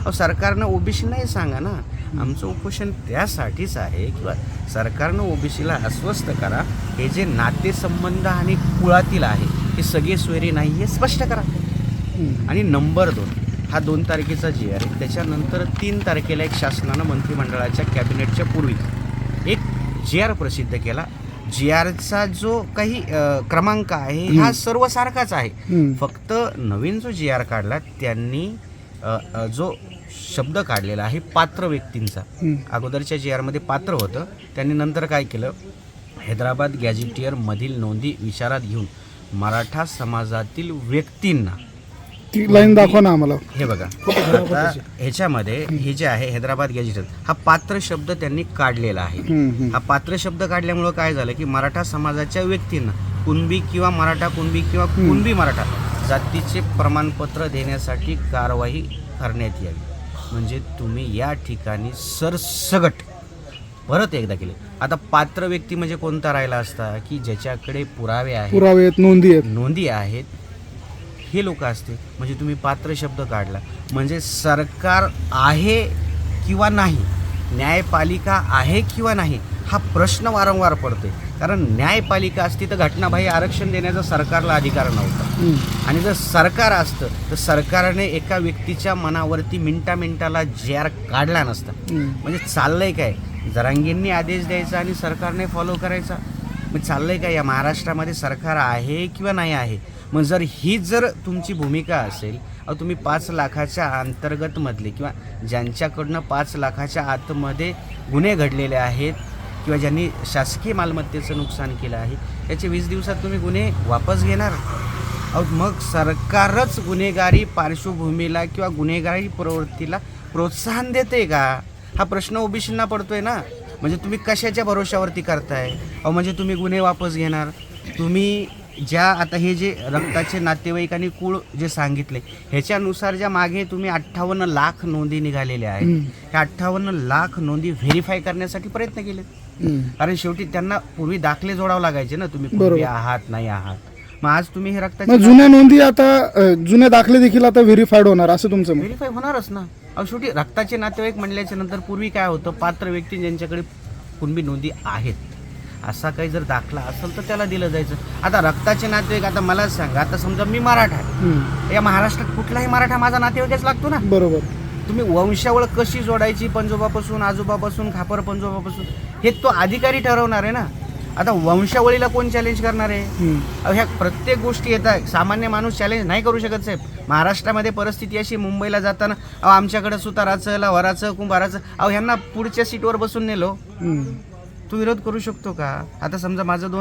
अहो सरकारनं ओबीसी नाही सांगा ना आमचं उपोषण त्यासाठीच आहे किंवा सरकारनं ओबीसीला अस्वस्थ करा हे जे नातेसंबंध आणि कुळातील आहे हे सगळे सोयरे नाही हे स्पष्ट करा. आणि नंबर दोन हा दोन तारखेचा जी आर आहे त्याच्यानंतर तीन तारखेला एक शासनानं मंत्रिमंडळाच्या कॅबिनेटच्या पूर्वी एक जी आर प्रसिद्ध केला जी आरचा जो काही क्रमांक आहे हा. सर्व सारखाच आहे. फक्त नवीन जो जी आर काढला त्यांनी जो शब्द काढलेला आहे पात्र व्यक्तींचा. अगोदरच्या जी आरमध्ये पात्र होतं. त्यांनी नंतर काय केलं? हैदराबाद गॅझेटियरमधील नोंदी विचारात घेऊन मराठा समाजातील व्यक्तींना ती लाईन दाखवा ना आम्हाला. हे बघा. आता ह्याच्यामध्ये हे जे आहे हैदराबाद गॅझेटर हा पात्र शब्द त्यांनी काढलेला आहे. हा पात्र शब्द काढल्यामुळं काय झालं की मराठा समाजाच्या व्यक्तींना कुणबी किंवा मराठा कुणबी किंवा कुणबी मराठा जातीचे प्रमाणपत्र देण्यासाठी कारवाई करण्यात यावी. म्हणजे तुम्ही या ठिकाणी सरसगट परत एकदा केले. आता पात्र व्यक्ती म्हणजे कोणता राहिला असता की ज्याच्याकडे पुरावे आहेत? पुरावे आहेत नोंदी आहेत. नोंदी आहेत. हे लोक असते म्हणजे तुम्ही पात्र शब्द काढला. म्हणजे सरकार आहे किंवा नाही? न्यायपालिका आहे किंवा नाही? हा प्रश्न वारंवार पडतोय. कारण न्यायपालिका असती तर घटनाबाह्य आरक्षण देण्याचा सरकारला अधिकार नव्हता. आणि जर सरकार असतं तर सरकारने एका व्यक्तीच्या मनावरती मिनटा मिनटाला जे आर काढला नसता. म्हणजे चाललंय काय? जरांगींनी आदेश द्यायचा आणि सरकारने फॉलो करायचा. मग चाललंय काय? या महाराष्ट्रामध्ये सरकार आहे किंवा नाही आहे? मग जर ही जर तुमची भूमिका असेल तुम्ही पाच लाखाच्या अंतर्गतमधले किंवा ज्यांच्याकडनं पाच लाखाच्या आतमध्ये गुन्हे घडलेले आहेत किंवा ज्यांनी शासकीय मालमत्तेचं नुकसान केलं आहे त्याचे वीस दिवसात तुम्ही गुन्हे वापस घेणार? अहो मग सरकारच गुन्हेगारी पार्श्वभूमीला किंवा गुन्हेगारी प्रवृत्तीला प्रोत्साहन देते का? हा प्रश्न ओबीसींना पडतोय ना? म्हणजे तुम्ही कशाच्या भरोशावरती करताय? अहो म्हणजे तुम्ही गुन्हे वापस घेणार? तुम्ही ज्या आता हे जे रक्ताचे नातेवाईक आणि कुळ जे सांगितले ह्याच्यानुसार ज्या मागे तुम्ही अठ्ठावन्न लाख नोंदी निघालेल्या आहेत. ह्या अठ्ठावन्न लाख नोंदी व्हेरीफाय करण्यासाठी प्रयत्न केले. कारण शेवटी त्यांना पूर्वी दाखले जोडावं लागायचे ना तुम्ही. पूर्वी आहात नाही आहात मग आज तुम्ही हे रक्ताचे जुन्या नोंदी आता जुने दाखले देखील आता व्हेरीफाईड होणार असं तुमचं व्हेरीफाय होणारच ना अहो शेवटी रक्ताचे नातेवाईक म्हणल्याच्या नंतर पूर्वी काय होतं पात्र व्यक्ती ज्यांच्याकडे कुणबी नोंदी आहेत असा काही जर दाखला असेल तर त्याला दिलं जायचं. आता रक्ताचे नातेवाईक आता मला सांगा आता समजा मी मराठा आहे. या महाराष्ट्रात कुठलाही मराठा माझा नातेवाईकच लागतो ना? बरोबर. तुम्ही वंशावळ कशी जोडायची? पंजोबापासून आजोबापासून खापर पंजोबापासून? हे तो अधिकारी ठरवणार आहे ना? आता वंशावळीला कोण चॅलेंज करणार आहे? ह्या प्रत्येक गोष्टी येतात सामान्य माणूस चॅलेंज नाही करू शकत साहेब. महाराष्ट्रामध्ये परिस्थिती अशी मुंबईला जाताना अहो आमच्याकडे सुताराचं लवाराचं कुंभाराचं अहो ह्यांना पुढच्या सीटवर बसून नेलो. तू विरोध करू शकतो का? आता समजा माझं दोन